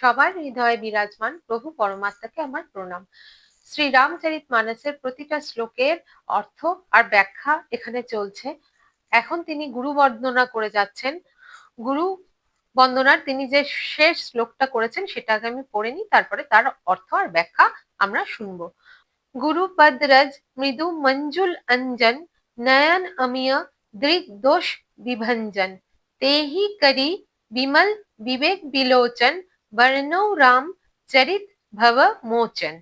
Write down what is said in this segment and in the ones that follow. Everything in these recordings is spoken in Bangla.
সবার হৃদয়ে বিরাজমান প্রভু পরমাত্মাকে আমার প্রণাম। শ্রী রামচরিত মানসের প্রতিটা শ্লোকের অর্থ আর ব্যাখ্যা এখানে চলছে। এখন তিনি গুরু বন্দনা করে যাচ্ছেন। গুরু বন্দনার তিনি যে শেষ শ্লোকটা করেছেন সেটাকে আমি পড়ে নিই, তারপরে তার অর্থ আর ব্যাখ্যা আমরা শুনব। গুরু পদরজ মৃদু মঞ্জুল অঞ্জন, নয়ন অমিয় দৃগ দোষ বিভঞ্জন। তেহি করি বিমল বিবেক বিলোচন বর্ণৌ রাম চরিত ভব মোচন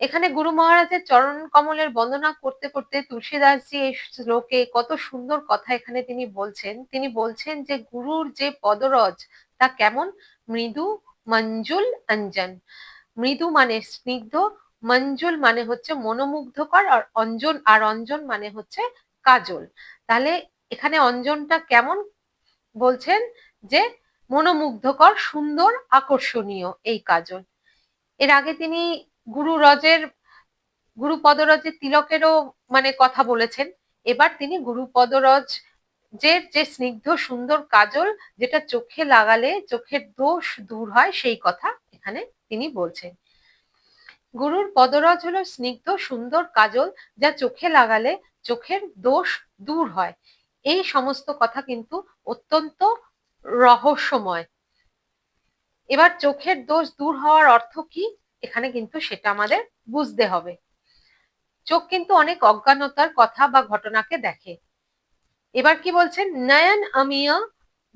এখানে গুরু মহারাজের চরণ কমলের বন্দনা করতে করতে তুলসীদাসজি এই শ্লোকে কত সুন্দর কথা এখানে তিনি বলছেন। তিনি বলছেন যে, গুরুর যে পদরজ, তা কেমন? মৃদু মঞ্জুল অঞ্জন। মৃদু মানে স্নিগ্ধ, মঞ্জুল মানে হচ্ছে মনোমুগ্ধকর, আর অঞ্জন আর অঞ্জন মানে হচ্ছে কাজল। তাহলে এখানে অঞ্জনটা কেমন? বলছেন যে মনোমুগ্ধকর, সুন্দর, আকর্ষণীয় এই কাজল। এর আগে তিনি গুরু রজের, গুরু পদরজের তিলকেরও মানে কথা বলেছেন। এবার তিনি গুরু পদরজ যে যে স্নিগ্ধ, সুন্দর কাজল যেটা চোখে লাগালে, চোখের দোষ দূর হয়, সেই কথা এখানে তিনি বলছেন। গুরুর পদরজ হলো স্নিগ্ধ, সুন্দর কাজল যা চোখে লাগালে চোখের দোষ দূর হয়। এই সমস্ত কথা কিন্তু অত্যন্ত রহস্যময়। এবার চোখের দোষ দূর হওয়ার অর্থ কি? এখানে কিন্তু সেটা আমাদের বুঝতে হবে। চোখ কিন্তু অনেক অজ্ঞানতার কথা বা ঘটনাকে দেখে। এবার কি বলছেন? নয়ন আমিয়া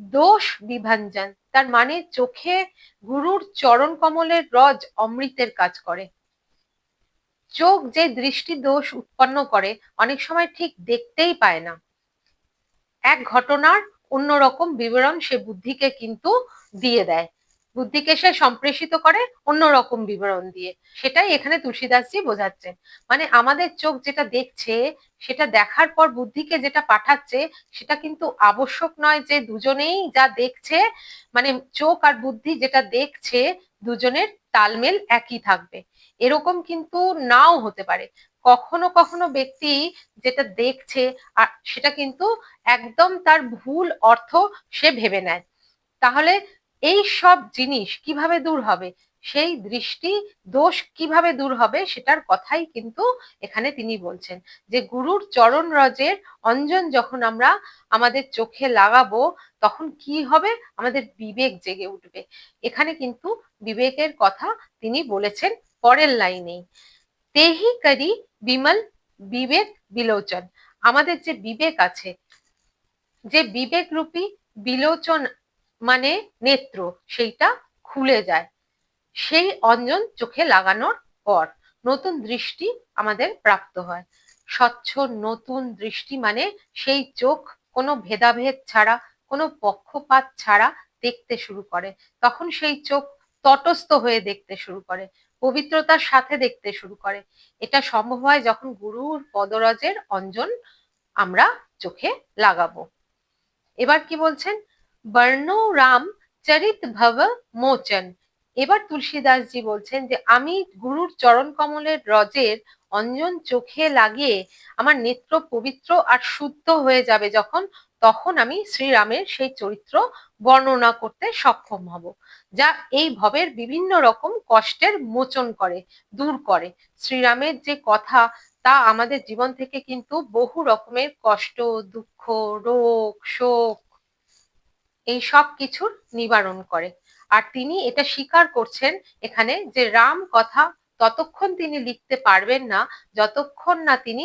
দোষ বিভাঞ্জন। তার মানে চোখে গুরুর চরণ কমলের রজ অমৃতের কাজ করে। চোখ যে দৃষ্টি দোষ উৎপন্ন করে, অনেক সময় ঠিক দেখতেই পায় না। এক ঘটনার অন্যরকম বিবরণ সে বুদ্ধিকে কিন্তু দিয়ে দেয়। বুদ্ধিকে সে সম্প্রেষিত করে অন্যরকম বিবরণ দিয়ে। সেটাই এখানে তুলসীদাসজি বোঝাচ্ছেন। মানে আমাদের চোখ যেটা দেখছে, সেটা দেখার পর বুদ্ধিকে যেটা পাঠাচ্ছে, সেটা কিন্তু আবশ্যক নয় যে দুজনেই যা দেখছে মানে চোখ আর বুদ্ধি যেটা দেখছে, দুজনের তালমেল একই থাকবে। এরকম কিন্তু নাও হতে পারে। কখনো কখনো ব্যক্তি যেটা দেখছে, আর সেটা কিন্তু একদম তার ভুল অর্থ সে ভেবে নেয়। তাহলে এই সব জিনিস কীভাবে দূর হবে? সেই দৃষ্টি দোষ কীভাবে দূর হবে সেটার কথাই কিন্তু এখানে তিনি বলছেন। যে গুরুর চরণ রজের অঞ্জন যখন আমরা আমাদের চোখে লাগাবো, তখন কি হবে? আমাদের বিবেক জেগে উঠবে। এখানে কিন্তু বিবেকের কথা তিনি বলেছেন পরের লাইনেই। তেহি করি বিমল, বিবেক, বিলোচন। আমাদের যে বিবেক আছে, যে বিবেক রূপী বিলোচন মানে নেত্র, সেইটা খুলে যায়। সেই অঞ্জন চোখে লাগানোর পর নতুন দৃষ্টি আমাদের প্রাপ্ত হয়। স্বচ্ছ নতুন দৃষ্টি মানে সেই চোখ কোনো ভেদাভেদ ছাড়া, কোনো পক্ষপাত ছাড়া দেখতে শুরু করে। তখন সেই চোখ তটস্থ হয়ে দেখতে শুরু করে। পবিত্রতার সাথে দেখতে শুরু করে। এটা সম্ভব হয় যখন গুরুর পদরজের অঞ্জন আমরা চোখে লাগাবো। এবার কি বলছেন? বর্ণ রাম চরিত ভব মোচন। এবার তুলসীদাসজি বলছেন যে, আমি গুরুর চরণ কমলের রজের অঞ্জন চোখে লাগিয়ে আমার নেত্র পবিত্র আর শুদ্ধ হয়ে যাবে যখন তখন আমি শ্রীরামের সেই চরিত্র বর্ণনা করতে সক্ষম হব, যা এই ভবের বিভিন্ন রকম কষ্টের মোচন করে, দূর করে। শ্রীরামের যে কথা, তা আমাদের জীবন থেকে কিন্তু বহু রকমের কষ্ট, দুঃখ, রোগ, শোক, এই সব কিছুর নিবারণ করে। আর তিনি এটা স্বীকার করছেন এখানে যে রাম কথা ততক্ষণ তিনি লিখতে পারবেন না, যতক্ষণ না তিনি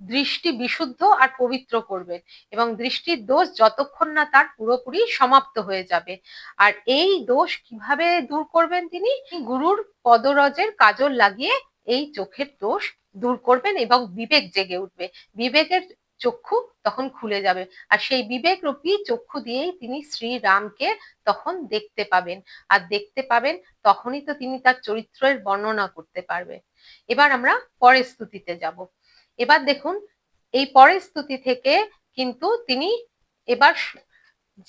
দৃষ্টি বিশুদ্ধ আর পবিত্র করবেন এবং দৃষ্টির দোষ যতক্ষণ না তার পুরোপুরি সমাপ্ত হয়ে যাবে। আর এই দোষ কীভাবে দূর করবেন তিনি? গুরুর পদরজের কাজল লাগিয়ে এই চোখের দোষ দূর করবেন এবং বিবেক জেগে উঠবে। বিবেকের চক্ষু তখন খুলে যাবে আর সেই বিবেক রূপী চক্ষু দিয়েই তিনি শ্রী রামকে তখন দেখতে পাবেন। আর দেখতে পাবেন তখনই তো তিনি তার চরিত্রের বর্ণনা করতে পারবে। এবার আমরা পরের স্তুতিতে যাব। এবার দেখুন, এই পরের স্তুতি থেকে কিন্তু তিনি এবার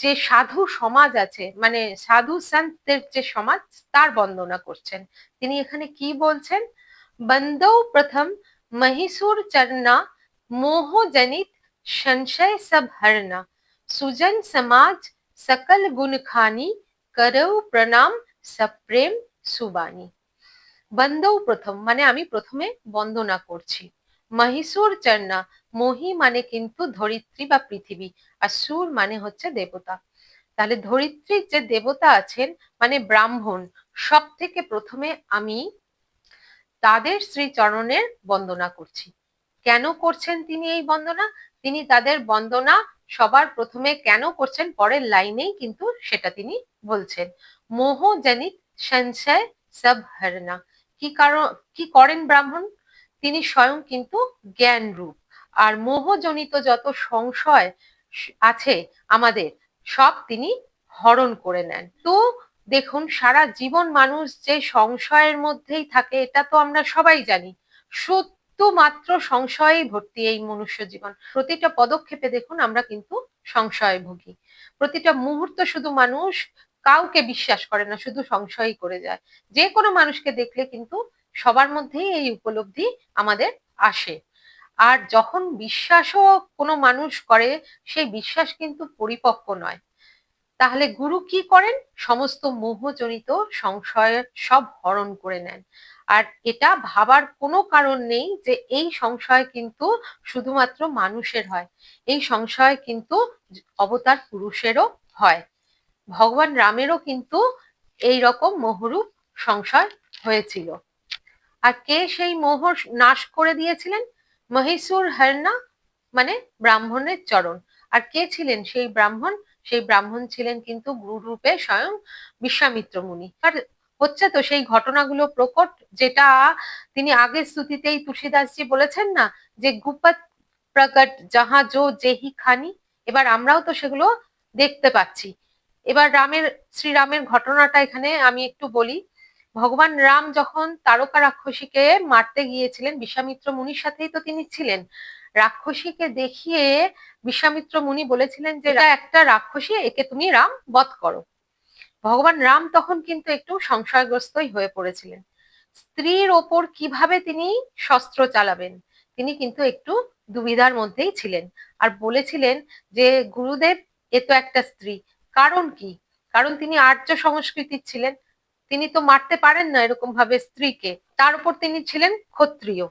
যে সাধু সমাজ আছে মানে সাধু সন্তের যে সমাজ, তার বন্দনা করছেন। তিনি এখানে কি বলছেন? বন্দ প্রথম মহিষুর চরণা, মোহ জনিত সংশয় সব হরণা। সুজন সমাজ সকল গুণ খানি, করৌ প্রণাম সপ্রেম সুবানি বন্দ প্রথম মানে আমি প্রথমে বন্দনা করছি। মহীশূর চন্না, মহি মানে কিন্তু ধরিত্রী বা পৃথিবী, আর সুর মানে হচ্ছে দেবতা। তাহলে ধরিত্রীর যে দেবতা আছেন মানে ব্রাহ্মণ সব থেকে প্রথমে আমি তাদের শ্রীচরণের বন্দনা করছি। কেন করছেন তিনি এই বন্দনা? তিনি তাদের বন্দনা সবার প্রথমে কেন করছেন? পরের লাইনেই কিন্তু সেটা তিনি বলছেন। মোহজনিত সংশয় সব হরনা। কি কারণ, কি করেন ব্রাহ্মণ? তিনি স্বয়ং কিন্তু জ্ঞান রূপ। আর মোহজনিত যত সংশয় আছে আমাদের, সব তিনি হরণ করে নেন। তো দেখুন, সারা জীবন মানুষ যে সংশয়ের মধ্যেই থাকে, এটা তো আমরা সবাই জানি। শুধুমাত্র সংশয়েই ভর্তি এই মনুষ্য জীবন। প্রতিটা পদক্ষেপে দেখুন, আমরা কিন্তু সংশয়ে ভুগি। প্রতিটা মুহূর্ত শুধু মানুষ কাউকে বিশ্বাস করে না, শুধু সংশয়ই করে যায়। যে কোনো মানুষকে দেখলে কিন্তু সবার মধ্যেই এই উপলব্ধি আমাদের আসে। আর যখন বিশ্বাসও কোনো মানুষ করে, সেই বিশ্বাস কিন্তু পরিপক্ক নয়। তাহলে গুরু কি করেন? সমস্ত মোহজনিত সংশয় সব হরণ করে নেন। আর এটা ভাবার কোনো কারণ নেই যে এই সংশয় কিন্তু শুধুমাত্র মানুষের হয়। এই সংশয় কিন্তু অবতার পুরুষেরও হয়। ভগবান রামেরও কিন্তু এই রকম মোহরূপ সংশয় হয়েছিল। আর কে সেই মোহর নাশ করে দিয়েছিলেন? মহীশূর হরনা মানে ব্রাহ্মণের চরণ। আর কে ছিলেন সেই ব্রাহ্মণ? সেই ব্রাহ্মণ ছিলেন কিন্তু গুরুরূপে স্বয়ং বিশ্বামিত্র মুনি। আর হচ্ছে তো সেই ঘটনাগুলো প্রকট, যেটা তিনি আগের স্তুতিতেই তুলসীদাসজি বলেছেন না, যে গুপত প্রকট যাহা জো জেহি খানি। এবার আমরাও তো সেগুলো দেখতে পাচ্ছি। এবার রামের, শ্রীরামের ঘটনাটা এখানে আমি একটু বলি। ভগবান রাম যখন তারকা রাক্ষসীকে মারতে গিয়েছিলেন বিশ্বামিত্র মুনির সাথেই তো তিনি ছিলেন। রাক্ষসীকে দেখিয়ে বিশ্বামিত্র মুনি বলেছিলেন যে একটা রাক্ষসী, একে তুমি রাম বধ করো। ভগবান রাম তখন কিন্তু একটু সংশয়গ্রস্তই হয়ে পড়েছিলেন। স্ত্রীর ওপর কীভাবে তিনি শস্ত্র চালাবেন, তিনি কিন্তু একটু দুবিধার মধ্যেই ছিলেন। আর বলেছিলেন যে, গুরুদেব, এ তো একটা স্ত্রী। কারণ কি? কারণ তিনি আর্য সংস্কৃতির ছিলেন। তিনি তো মারতে পারেন না এরকম ভাবে স্ত্রীকে। তার উপর তিনি ছিলেন ক্ষত্রিয়।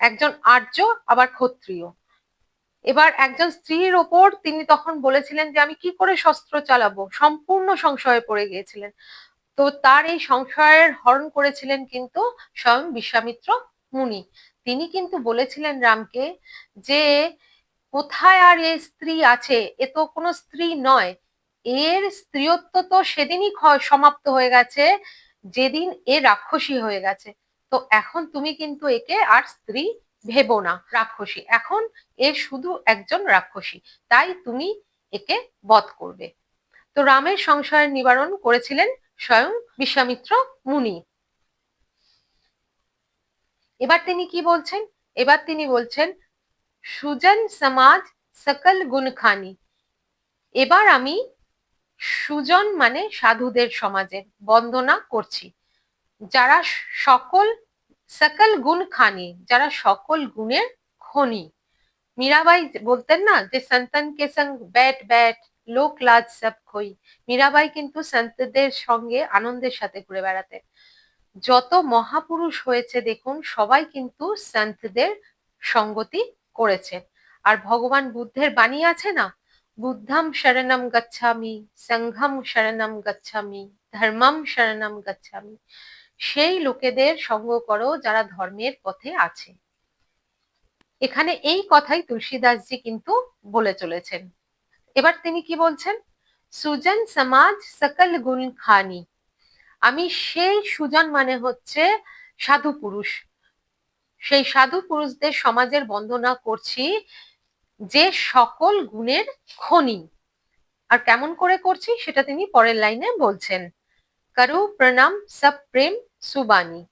একজন আর্য, আবার ক্ষত্রিয়। এবার একজন স্ত্রীর ওপর তিনি তখন বলেছিলেন যে, আমি কি করে শস্ত্র চালাবো? সম্পূর্ণ সংশয়ে পড়ে গিয়েছিলেন। তো তার এই সংশয়ের হরণ করেছিলেন কিন্তু স্বয়ং বিশ্বামিত্র মুনি। তিনি কিন্তু বলেছিলেন রামকে যে, কোথায় আর এই স্ত্রী আছে? এ তো কোনো স্ত্রী নয়। এর স্ত্রীত্ব তো সেদিনই সমাপ্ত হয়ে গেছে, যেদিন এ রাক্ষসী হয়ে গেছে। তো এখন তুমি কিন্তু একে আর স্ত্রী ভেবো না, রাক্ষসী। এখন এ শুধু একজন রাক্ষসী, তাই তুমি একে বধ করবে। তো রামের সংশয়ের নিবারণ করেছিলেন স্বয়ং বিশ্বামিত্র মুনি। এবার তিনি কি বলছেন? এবার তিনি বলছেন, সুজন সমাজ সকল গুণখানি। এবার আমি সুজন মানে সাধুদের সমাজের বন্দনা করছি। যারা সকল সকল গুণ খানি, যারা সকল গুণের খনি। মীরাবাই বলতেন না যে সন্তন কে সঙ্গ ব্যাট ব্যাট, লোক লাজ সব খই। মীরাবাই কিন্তু সন্তদের সঙ্গে আনন্দের সাথে ঘুরে বেড়াতেন। যত মহাপুরুষ হয়েছে দেখুন, সবাই কিন্তু সন্তদের সঙ্গতি করেছেন। আর ভগবান বুদ্ধের বাণী আছে না? বুদ্ধম শরণম গচ্ছামি সংঘম শরণম গচ্ছামি ধর্মম শরণম গচ্ছামি সেই লোকেদের সঙ্গ করো যারা ধর্মের পথে আছে। এখানে এই কথাই তুলসীদাসজি কিন্তু বলে চলেছেন। এবার তিনি কি বলছেন? সুজন সমাজ সকল গুণ খানি। আমি সেই সুজন মানে হচ্ছে সাধু পুরুষ। সেই সাধু পুরুষদের সমাজের বন্দনা করছি যে সকল গুণের খনি। আর কেমন করে করছি সেটা তিনি পরের লাইনে বলছেন। করু প্রণাম সব প্রেম সুবাণী।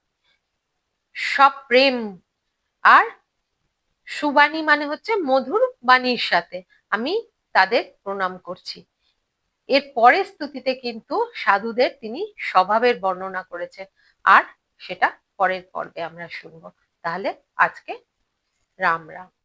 সব প্রেম আর সুবাণী মানে হচ্ছে মধুর বাণীর সাথে আমি তাদের প্রণাম করছি। এর পরের স্তুতিতে কিন্তু সাধুদের তিনি স্বভাবের বর্ণনা করেছেন। আর সেটা পরের পর্বে আমরা শুনব। তাহলে আজকে রাম রাম।